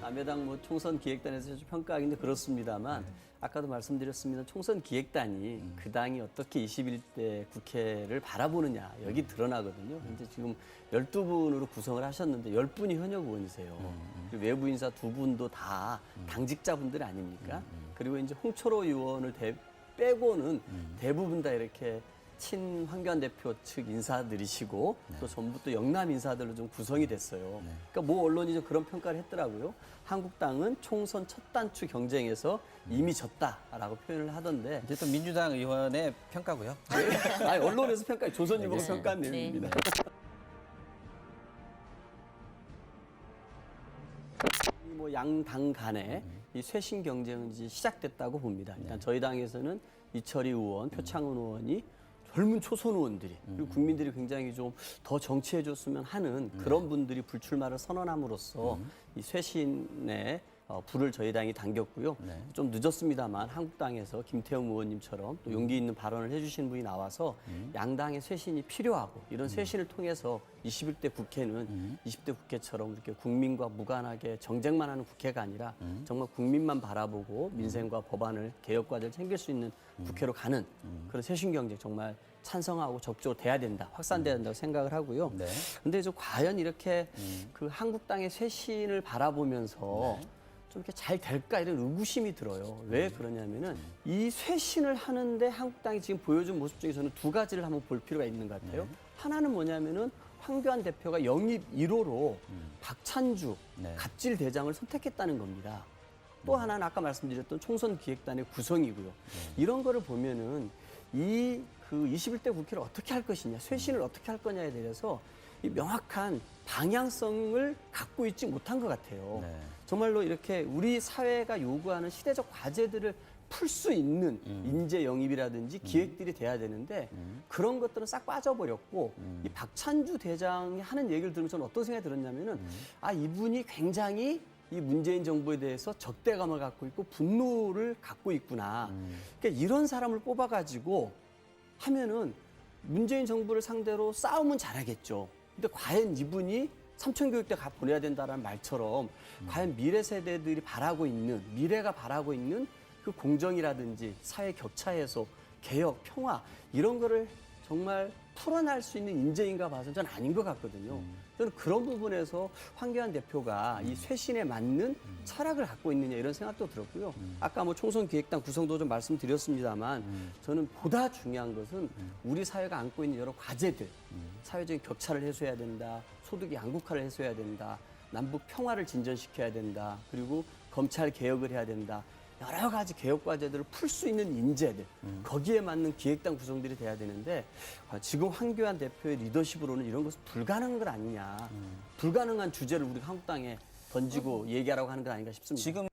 남여당 뭐 총선 기획단에서 좀 평가하기는 그렇습니다만 아까도 말씀드렸습니다. 총선 기획단이 그 당이 어떻게 21대 국회를 바라보느냐 여기 드러나거든요. 근데 지금 12분으로 구성을 하셨는데 10분이 현역 의원이세요. 그리고 외부 인사 두 분도 다 당직자분들 아닙니까? 그리고 이제 홍철호 의원을 대- 빼고는 대부분 다 이렇게 친 황교안 대표 측 인사들이시고 또 전부 또 영남 인사들로 좀 구성이 됐어요. 그러니까 모 언론이 좀 그런 평가를 했더라고요. 한국당은 총선 첫 단추 경쟁에서 이미 졌다라고 표현을 하던데 이제 또 민주당 의원의 평가고요. 아니, 언론에서 평가, 조선일보가 네. 평가한 네. 내용입니다. 이뭐 양당 간에 이 쇄신 경쟁은 이제 시작됐다고 봅니다. 일단 저희 당에서는 이철희 의원, 표창원 의원이 젊은 초선 의원들이 그리고 국민들이 굉장히 좀 더 정치해 줬으면 하는 그런 분들이 불출마를 선언함으로써 이 쇄신의 어, 불을 저희 당이 당겼고요. 네. 좀 늦었습니다만 한국당에서 김태형 의원님처럼 또 용기 있는 발언을 해주신 분이 나와서 양당의 쇄신이 필요하고 이런 쇄신을 통해서 21대 국회는 20대 국회처럼 이렇게 국민과 무관하게 정쟁만 하는 국회가 아니라 정말 국민만 바라보고 민생과 법안을 개혁 과제를 챙길 수 있는 국회로 가는 그런 쇄신 경쟁 정말 찬성하고 적극적으로 돼야 된다, 확산돼야 된다고 생각을 하고요. 네. 근데 좀 과연 이렇게 그 한국당의 쇄신을 바라보면서 좀 이렇게 잘 될까 이런 의구심이 들어요. 왜 그러냐면은 이 쇄신을 하는데 한국당이 지금 보여준 모습 중에 저는 두 가지를 한번 볼 필요가 있는 것 같아요. 하나는 뭐냐면은 황교안 대표가 영입 1호로 박찬주 네. 갑질 대장을 선택했다는 겁니다. 또 하나는 아까 말씀드렸던 총선 기획단의 구성이고요. 이런 거를 보면은 이 그 21대 국회를 어떻게 할 것이냐, 쇄신을 어떻게 할 거냐에 대해서 이 명확한 방향성을 갖고 있지 못한 것 같아요. 네. 정말로 이렇게 우리 사회가 요구하는 시대적 과제들을 풀 수 있는 인재 영입이라든지 기획들이 돼야 되는데 그런 것들은 싹 빠져버렸고 이 박찬주 대장이 하는 얘기를 들으면 저는 어떤 생각이 들었냐면은 아 이분이 굉장히 이 문재인 정부에 대해서 적대감을 갖고 있고 분노를 갖고 있구나. 그러니까 이런 사람을 뽑아가지고 하면은 문재인 정부를 상대로 싸움은 잘하겠죠. 근데 과연 이분이 삼천교육대 가 보내야 된다라는 말처럼 과연 미래 세대들이 바라고 있는 미래가 바라고 있는 그 공정이라든지 사회 격차에서 개혁, 평화 이런 거를 정말 풀어날 수 있는 인재인가 봐서는 저는 아닌 것 같거든요. 저는 그런 부분에서 황교안 대표가 이 쇄신에 맞는 철학을 갖고 있느냐 이런 생각도 들었고요. 아까 뭐 총선 기획단 구성도 좀 말씀드렸습니다만 저는 보다 중요한 것은 우리 사회가 안고 있는 여러 과제들, 사회적인 격차를 해소해야 된다, 소득의 양극화를 해소해야 된다, 남북 평화를 진전시켜야 된다, 그리고 검찰 개혁을 해야 된다. 여러 가지 개혁 과제들을 풀 수 있는 인재들 거기에 맞는 기획단 구성들이 돼야 되는데 아, 지금 황교안 대표의 리더십으로는 이런 것은 불가능한 것 아니냐 불가능한 주제를 우리 한국당에 던지고 얘기하라고 하는 것 아닌가 싶습니다. 지금